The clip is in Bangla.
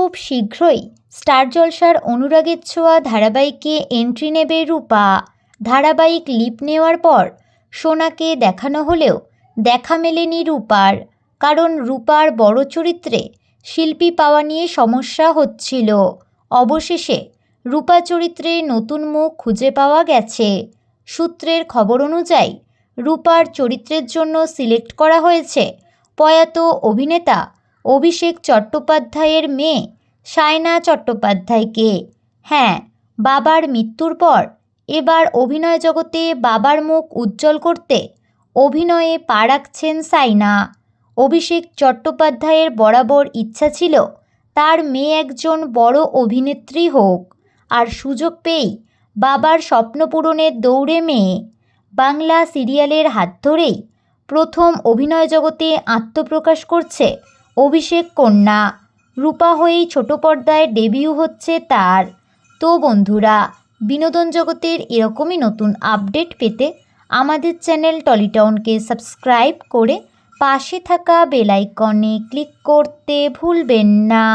খুব শীঘ্রই স্টার জলসার অনুরাগের ছোঁয়া ধারাবাহিকে এন্ট্রি নেবে রূপা। ধারাবাহিক লিপ নেওয়ার পর সোনাকে দেখানো হলেও দেখা মেলেনি রূপার, কারণ রূপার বড় চরিত্রে শিল্পী পাওয়া নিয়ে সমস্যা হচ্ছিল। অবশেষে রূপা চরিত্রে নতুন মুখ খুঁজে পাওয়া গেছে। সূত্রের খবর অনুযায়ী রূপার চরিত্রের জন্য সিলেক্ট করা হয়েছে প্রয়াত অভিনেতা অভিষেক চট্টোপাধ্যায়ের মেয়ে, সায়না চট্টোপাধ্যায়কে। হ্যাঁ বাবার মৃত্যুর পর এবার অভিনয় জগতে বাবার মুখ উজ্জ্বল করতে অভিনয়ে পা রাখছেন সাইনা অভিষেক চট্টোপাধ্যায়ের বরাবর ইচ্ছা ছিল তার মেয়ে একজন বড় অভিনেত্রী হোক। আর সুযোগ পেয়েই বাবার স্বপ্ন পূরণের দৌড়ে মেয়ে বাংলা সিরিয়ালের হাত ধরেই প্রথম অভিনয় জগতে আত্মপ্রকাশ করছে অভিষেক কন্যা। রূপা হয়েই ছোট পর্দায় ডেবিউ হচ্ছে তার। তো বন্ধুরা, বিনোদন জগতের এরকমই নতুন আপডেট পেতে আমাদের চ্যানেল টলিটাউনকে সাবস্ক্রাইব করে পাশে থাকা বেলাইকনে ক্লিক করতে ভুলবেন না।